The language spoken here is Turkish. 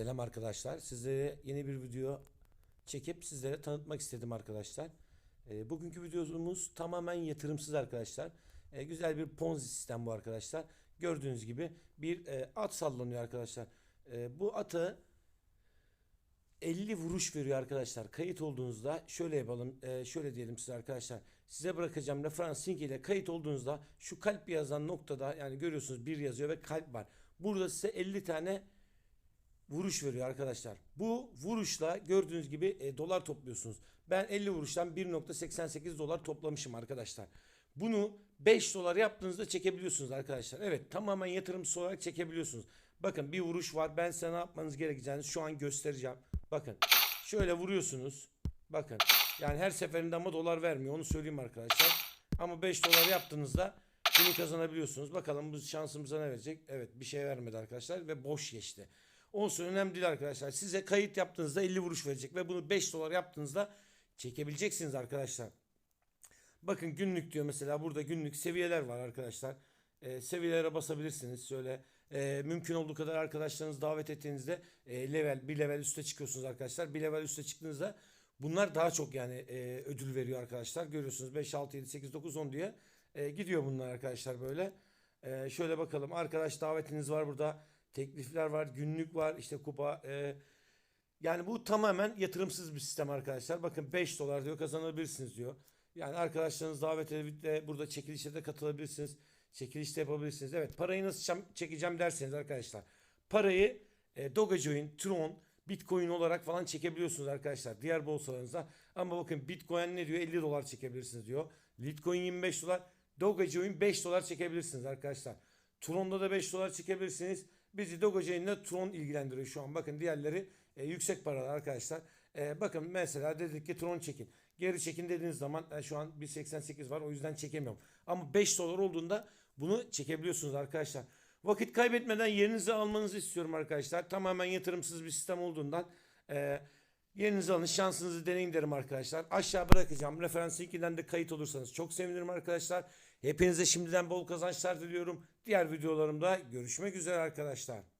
Selam arkadaşlar. Sizlere yeni bir video çekip sizlere tanıtmak istedim arkadaşlar. Ee, bugünkü videomuz tamamen yatırımsız arkadaşlar. Ee, güzel bir ponzi sistem bu arkadaşlar. Gördüğünüz gibi bir e, at sallanıyor arkadaşlar. Ee, bu atı 50 vuruş veriyor arkadaşlar. Kayıt olduğunuzda şöyle yapalım. e, şöyle diyelim size arkadaşlar. Size bırakacağım referans ile kayıt olduğunuzda şu kalp yazan noktada yani görüyorsunuz bir yazıyor ve kalp var. Burada size 50 tane vuruş veriyor arkadaşlar. Bu vuruşla gördüğünüz gibi e, dolar topluyorsunuz. Ben 50 vuruştan 1.88 dolar toplamışım arkadaşlar. Bunu 5 dolar yaptığınızda çekebiliyorsunuz arkadaşlar. Evet tamamen yatırımsız olarak çekebiliyorsunuz. Bakın bir vuruş var. Ben size ne yapmanız gerekeceğini şu an göstereceğim. Bakın şöyle vuruyorsunuz. Bakın yani her seferinde ama dolar vermiyor. Onu söyleyeyim arkadaşlar. Ama 5 dolar yaptığınızda bunu kazanabiliyorsunuz. Bakalım bu şansımıza ne verecek? Evet bir şey vermedi arkadaşlar ve boş geçti. Olsun önemli değil arkadaşlar. Size kayıt yaptığınızda 50 vuruş verecek ve bunu 5 dolar yaptığınızda çekebileceksiniz arkadaşlar. Bakın günlük diyor mesela burada günlük seviyeler var arkadaşlar. Ee, seviyelere basabilirsiniz. Şöyle e, mümkün olduğu kadar arkadaşlarınızı davet ettiğinizde e, level bir level üste çıkıyorsunuz arkadaşlar. Bir level üste çıktığınızda bunlar daha çok yani e, ödül veriyor arkadaşlar. Görüyorsunuz 5, 6, 7, 8, 9, 10 diye e, gidiyor bunlar arkadaşlar böyle. E, şöyle bakalım arkadaş davetiniz var burada. Teklifler var, günlük var, işte kupa. e, yani bu tamamen yatırımsız bir sistem arkadaşlar. Bakın 5 dolar diyor kazanabilirsiniz diyor. Yani arkadaşlarınız davet edip de burada çekilişe de katılabilirsiniz. Çekilişte yapabilirsiniz. Evet parayı nasıl çekeceğim derseniz arkadaşlar. Parayı e, Dogecoin, Tron, Bitcoin olarak falan çekebiliyorsunuz arkadaşlar. Diğer borsalarınızda. Ama bakın Bitcoin ne diyor? 50 dolar çekebilirsiniz diyor. Litecoin 25 dolar. Dogecoin 5 dolar çekebilirsiniz arkadaşlar. Tron'da da 5 dolar çekebilirsiniz. Bizi Dogecoin ile Tron ilgilendiriyor şu an. Bakın diğerleri e, yüksek paralar arkadaşlar. E, bakın mesela dedik ki Tron çekin. Geri çekin dediğiniz zaman e, şu an 1.88 var o yüzden çekemiyorum. Ama 5 dolar olduğunda bunu çekebiliyorsunuz arkadaşlar. Vakit kaybetmeden yerinizi almanızı istiyorum arkadaşlar. Tamamen yatırımsız bir sistem olduğundan e, yerinizi alın şansınızı deneyin derim arkadaşlar. Aşağı bırakacağım. Referans linkinden de kayıt olursanız çok sevinirim arkadaşlar. Hepinize şimdiden bol kazançlar diliyorum. Diğer videolarımda görüşmek üzere arkadaşlar.